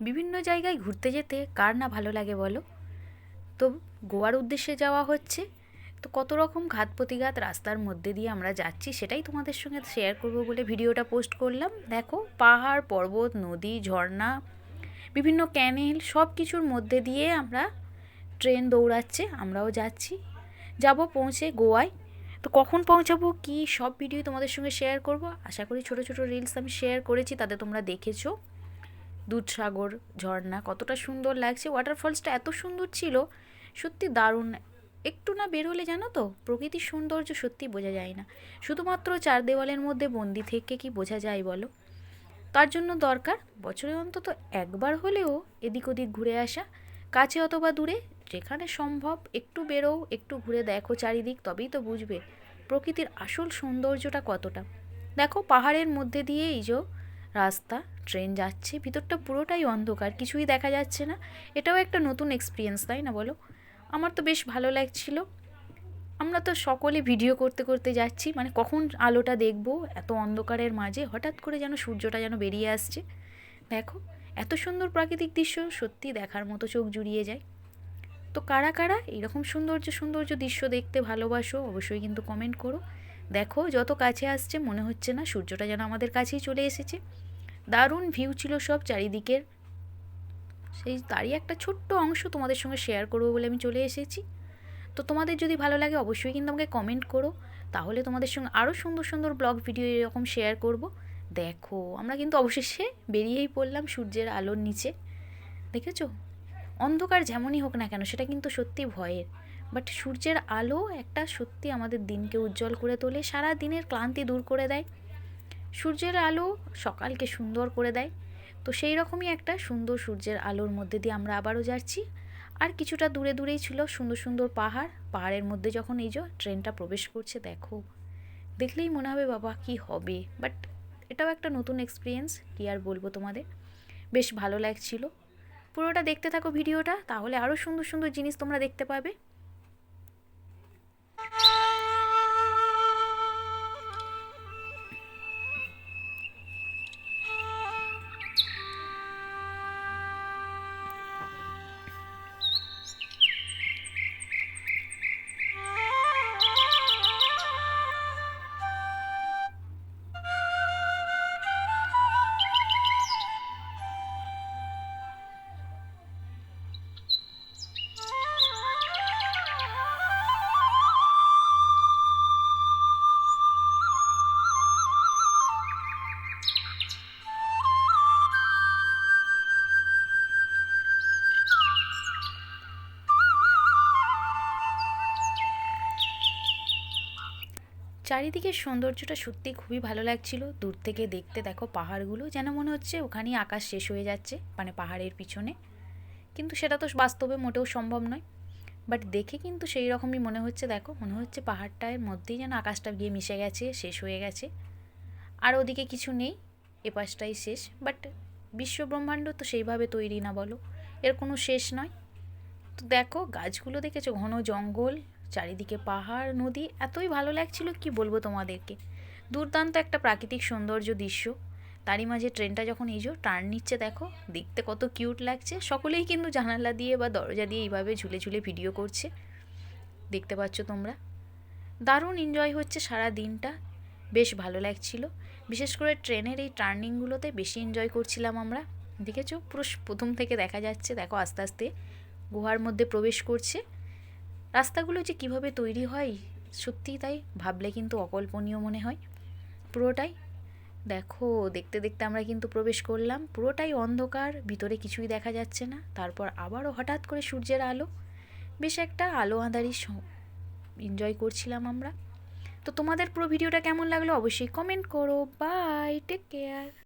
বিভিন্ন জায়গায় ঘুরতে যেতে কার না ভালো লাগে বলো? তো গোয়ার উদ্দেশ্যে যাওয়া হচ্ছে। তো কত রকম ঘাত প্রতিঘাত রাস্তার মধ্যে দিয়ে আমরা যাচ্ছি সেটাই তোমাদের সঙ্গে শেয়ার করব বলে ভিডিওটা পোস্ট করলাম। দেখো, পাহাড়, পর্বত, নদী, ঝর্ণা, বিভিন্ন ক্যানেল সব কিছুর মধ্যে দিয়ে আমরা ট্রেন দৌড়াচ্ছে, আমরাও যাচ্ছি। যাব পৌঁছে গোয়ায়। তো কখন পৌঁছাবো, কি সব ভিডিও তোমাদের সঙ্গে শেয়ার করব? আশা করি ছোট ছোট রিলস আমি শেয়ার করেছি, তাতে তোমরা দেখেছ। দুধসাগর ঝর্ণা, কতটা সুন্দর লাগছে। ওয়াটারফলসটা এত সুন্দর ছিল, সত্যি দারুণ। একটু না বেরোলে জানো তো, প্রকৃতির সৌন্দর্য সত্যি বোঝা যায় না। শুধুমাত্র চার দেওয়ালের মধ্যে বন্দি থেকে কি বোঝা যায় বলো? তার জন্য দরকার বছরে অন্তত একবার হলেও এদিক ওদিক ঘুরে আসা, কাছে অথবা দূরে, যেখানে সম্ভব একটু বেরো একটু ঘুরে দেখো চারিদিক, তবেই তো বুঝবে প্রকৃতির আসল সৌন্দর্যটা কতটা। দেখো পাহাড়ের মধ্যে দিয়ে এই যে রাস্তা, ট্রেন যাচ্ছে, ভিতরটা পুরোটাই অন্ধকার, কিছুই দেখা যাচ্ছে না। এটাও একটা নতুন এক্সপিরিয়েন্স তাই না বলো? আমার তো বেশ ভালো লাগছিল। আমরা তো সকলে ভিডিও করতে করতে যাচ্ছি মানে কখন আলোটা দেখব এত অন্ধকারের মাঝে, হঠাৎ করে যেন সূর্যটা যেন বেরিয়ে আসছে। দেখো, এত সুন্দর প্রাকৃতিক দৃশ্য, সত্যি দেখার মতো চোখ জুড়িয়ে যায়। তো কারা কারা এইরকম সৌন্দর্য সৌন্দর্য দৃশ্য দেখতে ভালোবাসো, অবশ্যই কিন্তু কমেন্ট করো। দেখো, যত কাছে আসছে, মনে হচ্ছে না সূর্যটা যেন আমাদের কাছেই চলে এসেছে। দারুণ ভিউ ছিল সব চারিদিকের। সেই তারই একটা ছোট্ট অংশ তোমাদের সঙ্গে শেয়ার করব বলে আমি চলে এসেছি। তো তোমাদের যদি ভালো লাগে, অবশ্যই কিন্তু আমাকে কমেন্ট করো। তাহলে তোমাদের সঙ্গে আরও সুন্দর সুন্দর ব্লগ ভিডিও এরকম শেয়ার করব। দেখো, আমরা কিন্তু অবশেষে বেরিয়েই পড়লাম সূর্যের আলোর নিচে। দেখেছ? অন্ধকার যেমনই হোক না কেন, সেটা কিন্তু সত্যি ভয়ের। বাট সূর্যের আলো একটা সত্যি আমাদের দিনকে উজ্জ্বল করে তোলে, সারা দিনের ক্লান্তি দূর করে দেয়। সূর্যের আলো সকালকে সুন্দর করে দেয়। তো সেই রকমই একটা সুন্দর সূর্যের আলোর মধ্যে দিয়ে আমরা আবারও যাচ্ছি। আর কিছুটা দূরে দূরেই ছিল সুন্দর সুন্দর পাহাড়। পাহাড়ের মধ্যে যখন এই যে ট্রেনটা প্রবেশ করছে, দেখো। দেখলেই মনে হবে, বাবা, কি হবে? বাট এটাও একটা নতুন এক্সপিরিয়েন্স কী আর বলব তোমাদের। বেশ ভালো লাগছিল। পুরোটা দেখতে থাকো ভিডিওটা, তাহলে আরও সুন্দর সুন্দর জিনিস তোমরা দেখতে পাবে। চারিদিকের সৌন্দর্যটা সত্যি খুবই ভালো লাগছিল। দূর থেকে দেখতে দেখো পাহাড়গুলো, যেন মনে হচ্ছে ওখানেই আকাশ শেষ হয়ে যাচ্ছে মানে পাহাড়ের পিছনে। কিন্তু সেটা তো বাস্তবে মোটেও সম্ভব নয়। বাট দেখে কিন্তু সেই রকমই মনে হচ্ছে, দেখো, মনে হচ্ছে পাহাড়টার মধ্যেই যেন আকাশটা গিয়ে মিশে গেছে, শেষ হয়ে গেছে। আর ওদিকে কিছু নেই, এপাশটাই শেষ। বাট বিশ্ব ব্রহ্মাণ্ড তো সেইভাবে তৈরি না বলো, এর কোনো শেষ নয়। তো দেখো, গাছগুলো দেখেছ, ঘন জঙ্গল চারিদিকে পাহাড়, নদী, এতই ভালো লাগছিল কি বলব তোমাদেরকে। দুর্দান্ত একটা প্রাকৃতিক সৌন্দর্য দৃশ্য। তারই মাঝে ট্রেনটা যখন এই যে টার্ন নিচ্ছে দেখো, দেখতে কত কিউট লাগছে। সকলেই কিন্তু জানালা দিয়ে বা দরজা দিয়ে এইভাবে ঝুলে ঝুলে ভিডিও করছে। দেখতে পাচ্ছ তোমরা। দারুণ এনজয় হচ্ছে সারা দিনটা। বেশ ভালো লাগছিল। বিশেষ করে ট্রেনের এই টার্নিংগুলোতে বেশি এনজয় করছিলাম আমরা। দেখেছ? পুরো প্রথম থেকে দেখা যাচ্ছে। দেখো আস্তে আস্তে গুহার মধ্যে প্রবেশ করছে। রাস্তাগুলো যে কীভাবে তৈরি হয়, সত্যিই তাই, ভাবলে কিন্তু অকল্পনীয় মনে হয়। পুরোটাই, দেখো, দেখতে দেখতে আমরা কিন্তু প্রবেশ করলাম, পুরোটাই অন্ধকার, ভিতরে কিছুই দেখা যাচ্ছে না। তারপর আবারও হঠাৎ করে সূর্যের আলো, বেশ একটা আলো আঁধারি এনজয় করছিলাম আমরা। তো তোমাদের পুরো ভিডিওটা কেমন লাগল অবশ্যই কমেন্ট করো। Bye take care